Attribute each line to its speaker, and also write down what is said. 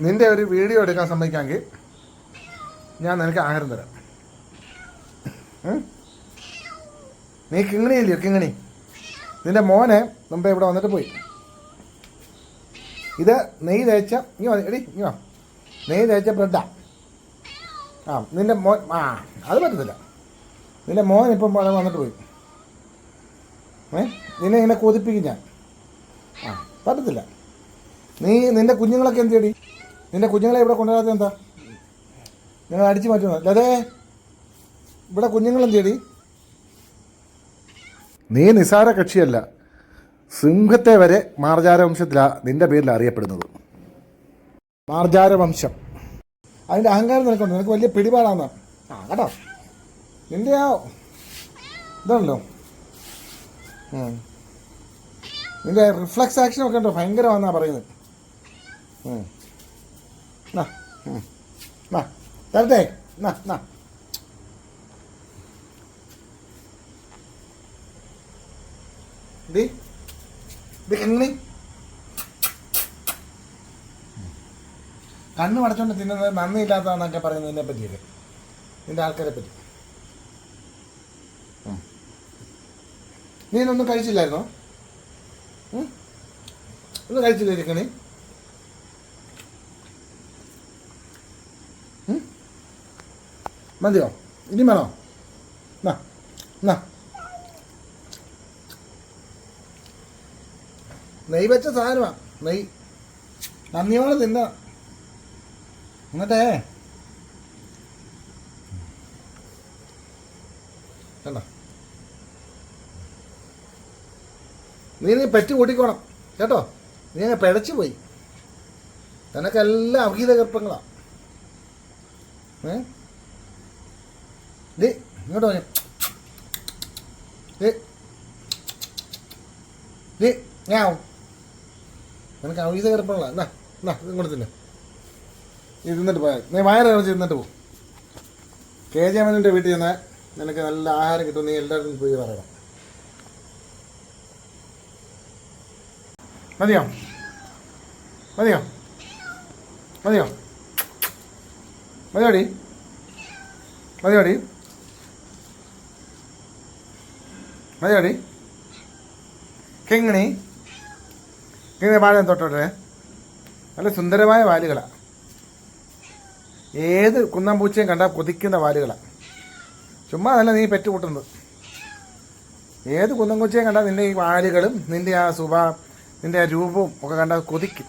Speaker 1: നിന്റെ ഒരു വീഡിയോ എടുക്കാൻ സമ്മതിക്കാമെങ്കിൽ ഞാൻ നിനക്ക് ആഹാരം തരാം. നീ കിങ്ങിണി ഇല്ലയോ കിങ്ങിണി? നിന്റെ മോനെ മുമ്പേ ഇവിടെ വന്നിട്ട് പോയി. ഇത് നെയ്യ് തേച്ച നീ വാ, എടി നീ വാ. നെയ്യ് തേച്ച ബ്രെഡാ. ആ നിന്റെ മോൻ ആ അത് പറ്റത്തില്ല. നിന്റെ മോൻ ഇപ്പം വന്നിട്ട് പോയി. ഏ? നിന്നെ ഇങ്ങനെ കൊതിപ്പിക്കും ഞാൻ. ആ പറ്റത്തില്ല. നീ നിന്റെ കുഞ്ഞുങ്ങളൊക്കെ എന്ത് ചെയ്യടി? നിന്റെ കുഞ്ഞുങ്ങളെ ഇവിടെ കൊണ്ടുവരാത്ത എന്താ? നിങ്ങൾ അടിച്ചു മാറ്റുന്നു അതെ ഇവിടെ കുഞ്ഞുങ്ങൾ തേടി നീ നിസാര കക്ഷിയല്ല. സിംഹത്തെ വരെ മാർജാര വംശത്തിലാ നിന്റെ പേരിൽ അറിയപ്പെടുന്നത്. മാർജാര വംശം അതിന്റെ അഹങ്കാരം നിനക്കുണ്ട്? നിനക്ക് വലിയ പിടിപാടാന്ന്. ആ കേട്ടോ. നിന്റെ ആ ഇതാണല്ലോ. നിന്റെ റിഫ്ലക്സ് ആക്ഷനൊക്കെ ഉണ്ടോ? ഭയങ്കരമാണെന്നാ പറയുന്നത്. നാ. നാ, തരട്ടെ നാ, നാ. ഡി, ഡി ni? കണ്ണ് മടച്ചോണ്ട് തിന്നുന്നത് നന്ദിയില്ലാത്തതാണെന്നൊക്കെ പറയുന്നതിനെ പറ്റിയൊക്കെ നിന്റെ ആൾക്കാരെ പറ്റി. നീ ഇന്നൊന്നും കഴിച്ചില്ലായിരുന്നോ? ഒന്നും കഴിച്ചില്ലേ ചിക്കണി മതിയോ? ഇനി വേണോ? എന്നാ എന്നാ നെയ് വെച്ച സാധനമാണ് നെയ്. നന്ദിയോടെ തിന്ന. എന്നിട്ടേ. കണ്ടോ? നീ നീ പെറ്റ് കൂട്ടിക്കോണം. കേട്ടോ? നീ അങ്ങ് പിഴച്ചു പോയി. നിനക്കെല്ലാം അവിഹിത ഗർഭങ്ങളാ ഏ? ഡി ഇങ്ങോട്ട് പറഞ്ഞു ദേ. ഡി ഞാവും നിനക്ക് അവിഹിത ഗർഭങ്ങളാ എന്നാ എന്നാ ഇത് ഇങ്ങോട്ട് തന്നെ. ഇത് തിന്നിട്ട് പോയാൽ നീ വയറ് കളിച്ച് തിന്നിട്ട് പോകും കെ ജി അമ്മന്റെ വീട്ടിൽ ചെന്നാൽ നിനക്ക് നല്ല ആഹാരം കിട്ടും. നീ എല്ലാവർക്കും പോയി പറയണം. മതിയോ? മതിയോ? മതിയോ? മതിയോടി മതിയോടി മതിയോടി കിങ്ങിണി? കിങ്ങിണി വാഴ തൊട്ടോട്ടെ നല്ല സുന്ദരമായ വാലുകളാണ് ഏത് കുന്നമ്പൂച്ചയും കണ്ടാൽ കൊതിക്കുന്ന വാലുകളാണ് ചുമ്മാ അതല്ല നീ പെറ്റുകൂട്ടുന്നത്. ഏത് കുന്നം പൂച്ചയും കണ്ടാൽ നിന്റെ ഈ വാലുകളും നിന്റെ ആ സുഭ നിന്റെ ആ രൂപവും ഒക്കെ കണ്ടാൽ കൊതിക്കും.